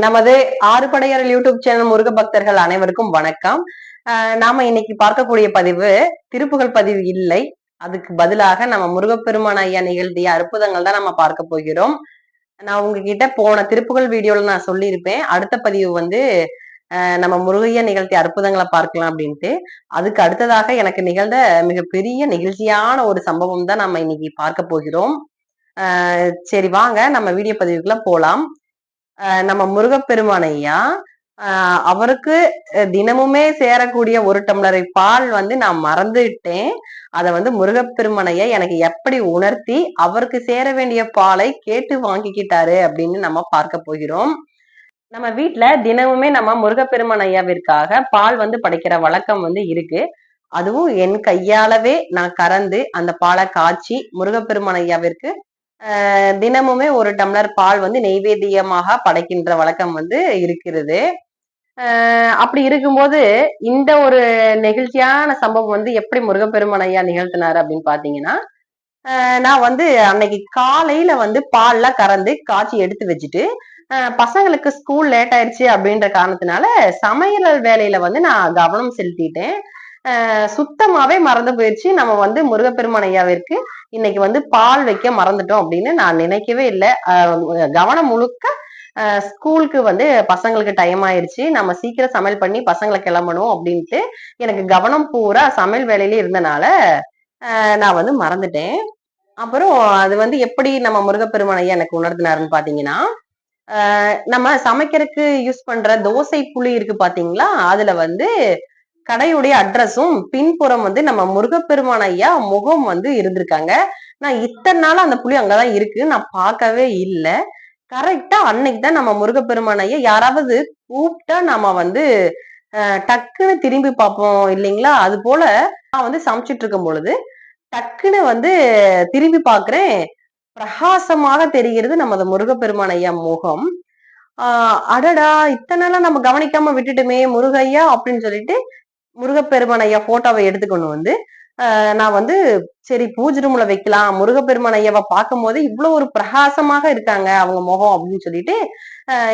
நமது ஆறு படையரல் YouTube channel Muruga பக்தர்கள் அனைவருக்கும் வணக்கம். ஆஹ் நாம இன்னைக்கு பார்க்கக்கூடிய பதிவு திருப்புகழ் பதிவு இல்லை. அதுக்கு பதிலாக நம்ம முருகப்பெருமான் ஐயா நிகழ்த்திய அற்புதங்கள் தான் நம்ம பார்க்க போகிறோம். நான் உங்ககிட்ட போன திருப்புகழ் வீடியோல நான் சொல்லியிருப்பேன். அடுத்த பதிவு வந்து ஆஹ் நம்ம முருகையா நிகழ்த்திய அற்புதங்களை பார்க்கலாம் அப்படின்ட்டு. அதுக்கு அடுத்ததாக எனக்கு நிகழ்ந்த மிகப்பெரிய நிகழ்ச்சியான ஒரு சம்பவம் தான் நம்ம இன்னைக்கு பார்க்க போகிறோம். ஆஹ் சரி வாங்க. நம்ம வீடியோ பதிவுக்குள்ள போலாம். நம்ம முருகப்பெருமானையா ஆஹ் அவருக்கு தினமுமே சேரக்கூடிய ஒரு டம்ளரை பால் வந்து நான் மறந்துட்டேன். அதை வந்து முருகப்பெருமனைய எனக்கு எப்படி உணர்த்தி அவருக்கு சேர வேண்டிய பாலை கேட்டு வாங்கிக்கிட்டாரு அப்படின்னு நம்ம பார்க்க போகிறோம். நம்ம வீட்டுல தினமுமே நம்ம முருகப்பெருமன் ஐயாவிற்காக பால் வந்து படைக்கிற வழக்கம் வந்து இருக்கு. அதுவும் என் கையாலவே நான் கறந்து அந்த பாலை காய்ச்சி முருகப்பெருமன் ஐயாவிற்கு தினமுமே ஒரு டம்ளர் பால் வந்து நெய்வேத்தியமாக படைக்கின்ற வழக்கம் வந்து இருக்கிறது. அப்படி இருக்கும்போது இந்த ஒரு நெகிழ்ச்சியான சம்பவம் வந்து எப்படி முருகப்பெருமான் ஐயா நிகழ்த்தினார் அப்படின்னு பாத்தீங்கன்னா நான் வந்து அன்னைக்கு காலையில வந்து பால்லாம் கறந்து காய்ச்சி எடுத்து வச்சுட்டு பசங்களுக்கு ஸ்கூல் லேட் ஆயிடுச்சு அப்படின்ற காரணத்தினால சமையல் வேலையில வந்து நான் கவனம் செலுத்திட்டேன். சுத்தமாவே மறந்து போயிடுச்சு நம்ம வந்து முருகப்பெருமான் ஐயாவிற்கு இன்னைக்கு வந்து பால் வைக்க மறந்துட்டோம் அப்படின்னு நான் நினைக்கவே இல்லை. கவனம் முழுக்க ஸ்கூலுக்கு வந்து பசங்களுக்கு டைம் ஆயிடுச்சு நம்ம சீக்கிரம் சமையல் பண்ணி பசங்களை கிளம்பணும் அப்படின்ட்டு எனக்கு கவனம் பூரா சமையல் வேலையில இருந்தனால நான் வந்து மறந்துட்டேன். அப்புறம் அது வந்து எப்படி நம்ம முருகப்பெருமான் ஐயா எனக்கு உணர்த்தினாருன்னு பாத்தீங்கன்னா நம்ம சமைக்கிறதுக்கு யூஸ் பண்ற தோசை புளி இருக்கு பாத்தீங்களா? அதுல வந்து கடையுடைய அட்ரஸும் பின்புறம் வந்து நம்ம முருகப்பெருமான் ஐயா முகம் வந்து இருந்திருக்காங்க. நான் இத்தனை நாள் அந்த புளி அங்கதான் இருக்கு. நான் பார்க்கவே இல்லை. கரெக்டா அன்னைக்கு தான் நம்ம முருகப்பெருமான் ஐயா யாராவது கூப்பிட்டா நம்ம வந்து டக்குன்னு திரும்பி பார்ப்போம் இல்லைங்களா? அது போல நான் வந்து சமைச்சிட்டு இருக்கும் பொழுது டக்குன்னு வந்து திரும்பி பார்க்குறேன். பிரகாசமாக தெரிகிறது நமது முருகப்பெருமான் ஐயா முகம். ஆஹ் அடடா இத்தனை நாளா நம்ம கவனிக்காம விட்டுட்டுமே முருகையா அப்படின்னு சொல்லிட்டு முருகப்பெருமான் ஐயா போட்டோவை எடுத்துக்கொண்டு வந்து நான் வந்து சரி பூஜை ரூம்ல வைக்கலாம். முருகப்பெருமான் ஐயாவை பார்க்கும் போது இவ்வளவு ஒரு பிரகாசமாக இருக்காங்க அவங்க முகம் அப்படின்னு சொல்லிட்டு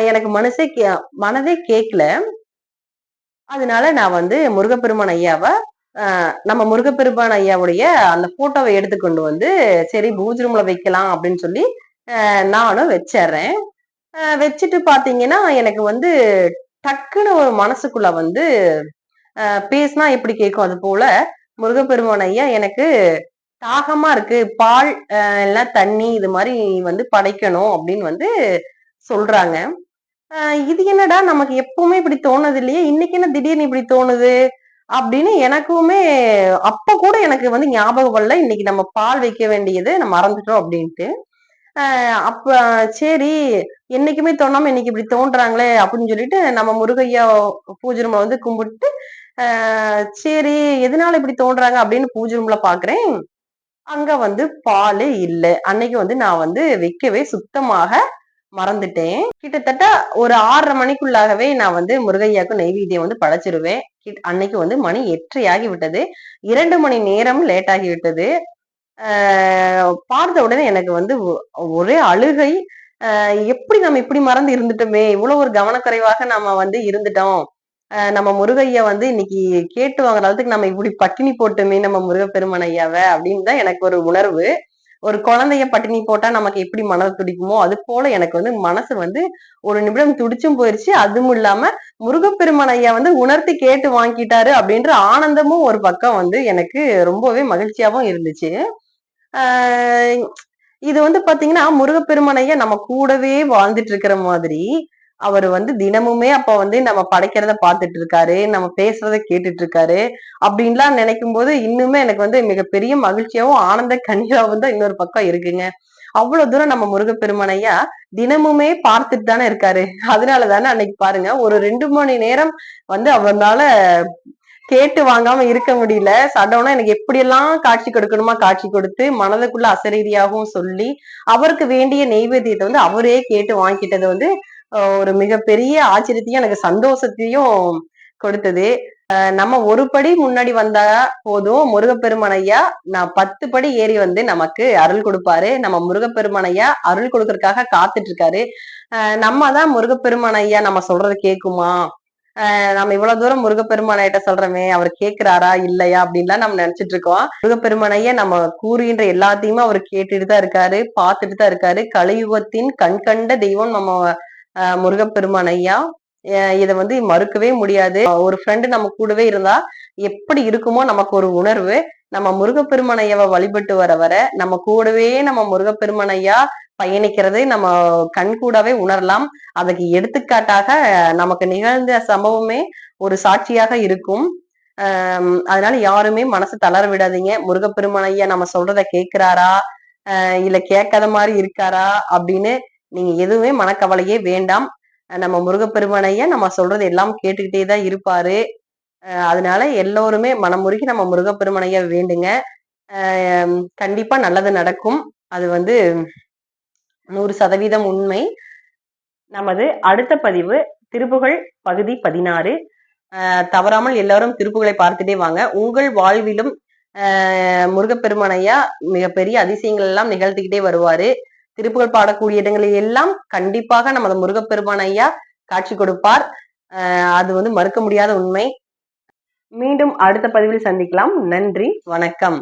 எனக்கு மனசே மனதே கேட்கல அதனால நான் வந்து முருகப்பெருமான் ஐயாவை நம்ம முருகப்பெருமான் ஐயாவுடைய அந்த போட்டோவை எடுத்துக்கொண்டு வந்து சரி பூஜை ரூம்ல வைக்கலாம் அப்படின்னு சொல்லி நானும் வச்சிடுறேன். வச்சுட்டு பாத்தீங்கன்னா எனக்கு வந்து டக்குன்னு ஒரு மனசுக்குள்ள வந்து பேசினா எப்படி கேட்கும் அது போல முருகப்பெருமான் ஐயா எனக்கு தாகமா இருக்கு. பால் எல்லாம் தண்ணி இது மாதிரி வந்து படைக்கணும் அப்படின்னு வந்து சொல்றாங்க. இது என்னடா நமக்கு எப்பவுமே இப்படி தோணுது இல்லையே? இன்னைக்கு என்ன திடீர்னு இப்படி தோணுது? அப்படின்னு எனக்குமே அப்ப கூட எனக்கு வந்து ஞாபகம் வரல. இன்னைக்கு நம்ம பால் வைக்க வேண்டியது நம்ம மறந்துட்டோம் அப்படின்ட்டு. அப்ப சரி என்னைக்குமே தோணாம இன்னைக்கு இப்படி தோன்றாங்களே அப்படின்னு சொல்லிட்டு நம்ம முருகையா பூஜை ரூம்ல வந்து கும்பிட்டு சரி எதனால இப்படி தோன்றாங்க அப்படின்னு பூஜை ரூம்ல பாக்குறேன். அங்க வந்து பால் இல்லை. அன்னைக்கு வந்து நான் வந்து வைக்கவே சுத்தமாக மறந்துட்டேன். கிட்டத்தட்ட ஒரு ஆறரை மணிக்குள்ளாகவே நான் வந்து முருகையாக்கும் நைவேத்தியம் வந்து படைச்சிருவேன். அன்னைக்கு வந்து மணி எற்றையாகி விட்டது. இரண்டு மணி நேரம் லேட் ஆகி விட்டது. பார்த்த உடனே எனக்கு வந்து ஒரே அழுகை. எப்படி நம்ம இப்படி மறந்து இருந்துட்டோமே? இவ்வளவு ஒரு கவனக்குறைவாக நம்ம வந்து இருந்துட்டோம். நம்ம முருகையா வந்து இன்னைக்கு கேட்டு வாங்குற அளவுக்கு நம்ம இப்படி பட்டினி போட்டோமே நம்ம முருகப்பெருமன் ஐயாவை அப்படின்னு தான் எனக்கு ஒரு உணர்வு. ஒரு குழந்தைய பட்டினி போட்டா நமக்கு எப்படி மனது துடிக்குமோ அது போல எனக்கு வந்து மனசு வந்து ஒரு நிமிடம் துடிச்சும் போயிருச்சு. அதுவும் இல்லாம முருகப்பெருமன் ஐயா வந்து உணர்த்தி கேட்டு வாங்கிட்டாரு அப்படின்ற ஆனந்தமும் ஒரு பக்கம் வந்து எனக்கு ரொம்பவே மகிழ்ச்சியாவும் இருந்துச்சு. ஆஹ் இது வந்து பாத்தீங்கன்னா முருகப்பெருமன் ஐயா நம்ம கூடவே வாழ்ந்துட்டு இருக்கிற மாதிரி அவர் வந்து தினமுமே அப்ப வந்து நம்ம படைக்கிறத பார்த்துட்டு இருக்காரு நம்ம பேசுறத கேட்டுட்டு இருக்காரு அப்படின்லாம் நினைக்கும் போது இன்னுமே எனக்கு வந்து மிகப்பெரிய மகிழ்ச்சியாவும் ஆனந்த கனியாவும் தான் இன்னொரு பக்கம் இருக்குங்க. அவ்வளவு தூரம் நம்ம முருகப்பெருமனையா தினமுமே பார்த்துட்டு தானே இருக்காரு. அதனால தானே அன்னைக்கு பாருங்க ஒரு ரெண்டு மணி நேரம் வந்து அவனால கேட்டு வாங்காம இருக்க முடியல. சடவுனா எனக்கு எப்படியெல்லாம் காட்சி கொடுக்கணுமா காட்சி கொடுத்து மனதுக்குள்ள அசரீதியாகவும் சொல்லி அவருக்கு வேண்டிய நெய்வேத்தியத்தை வந்து அவரே கேட்டு வாங்கிட்டது வந்து ஒரு மிகப்பெரிய ஆச்சரியத்தையும் எனக்கு சந்தோஷத்தையும் கொடுத்தது. நம்ம ஒரு படி முன்னாடி வந்தா போதும். முருகப்பெருமனையா நான் பத்து படி ஏறி வந்து நமக்கு அருள் கொடுப்பாரு. நம்ம முருகப்பெருமனையா அருள் கொடுக்கறதுக்காக காத்துட்டு இருக்காரு நம்ம தான் முருகப்பெருமனையா நம்ம சொல்றது கேக்குமா? நம்ம இவ்வளவு தூரம் முருகப்பெருமானையிட்ட சொல்றோமே அவர் கேக்குறாரா இல்லையா அப்படின்லாம் நம்ம நினைச்சிட்டு இருக்கோம் முருகப்பெருமான் நம்ம கூறுகின்ற எல்லாத்தையுமே அவர் கேட்டுட்டு தான் இருக்காரு பார்த்துட்டு தான் இருக்காரு. கலியுகத்தின் கண்கண்ட தெய்வம் நம்ம முருகப்பெருமான் ஐயா. அஹ் இதை வந்து மறுக்கவே முடியாது. ஒரு ஃப்ரெண்டு நம்ம கூடவே இருந்தா எப்படி இருக்குமோ நமக்கு ஒரு உணர்வு. நம்ம முருகப்பெருமான் ஐயாவை வழிபட்டு வர வர நம்ம கூடவே நம்ம முருகப்பெருமான் ஐயா பயணிக்கிறதை நம்ம கண் கூடவே உணரலாம். அதுக்கு எடுத்துக்காட்டாக நமக்கு நிகழ்ந்த சம்பவமே ஒரு சாட்சியாக இருக்கும். ஆஹ் அதனால யாருமே மனசு தளர விடாதீங்க. முருகப்பெருமான் ஐயா நம்ம சொல்றத கேட்கிறாரா? ஆஹ் இல்ல கேட்காத மாதிரி இருக்காரா? அப்படின்னு நீங்க எதுவுமே மனக்கவலையே வேண்டாம். நம்ம முருகப்பெருமனைய நம்ம சொல்றது எல்லாம் கேட்டுக்கிட்டே தான் இருப்பாரு. அதனால எல்லோருமே மனமுருகி நம்ம முருகப்பெருமனைய வேண்டுங்க. கண்டிப்பா நல்லது நடக்கும். அது வந்து நூறு சதவீதம் உண்மை. நமது அடுத்த பதிவு திருப்புகழ் பகுதி பதினாறு. தவறாமல் எல்லாரும் திருப்புகளை பார்த்துட்டே வாங்க. உங்கள் வாழ்விலும் முருகப்பெருமனையா மிகப்பெரிய அதிசயங்கள் எல்லாம் நிகழ்த்திக்கிட்டே வருவாரு. திருப்புகழ் பாடக்கூடிய இடங்களில் எல்லாம் கண்டிப்பாக நமது முருகப்பெருமான் ஐயா காட்சி கொடுப்பார். அது வந்து மறுக்க முடியாத உண்மை. மீண்டும் அடுத்த பதிவில் சந்திக்கலாம். நன்றி. வணக்கம்.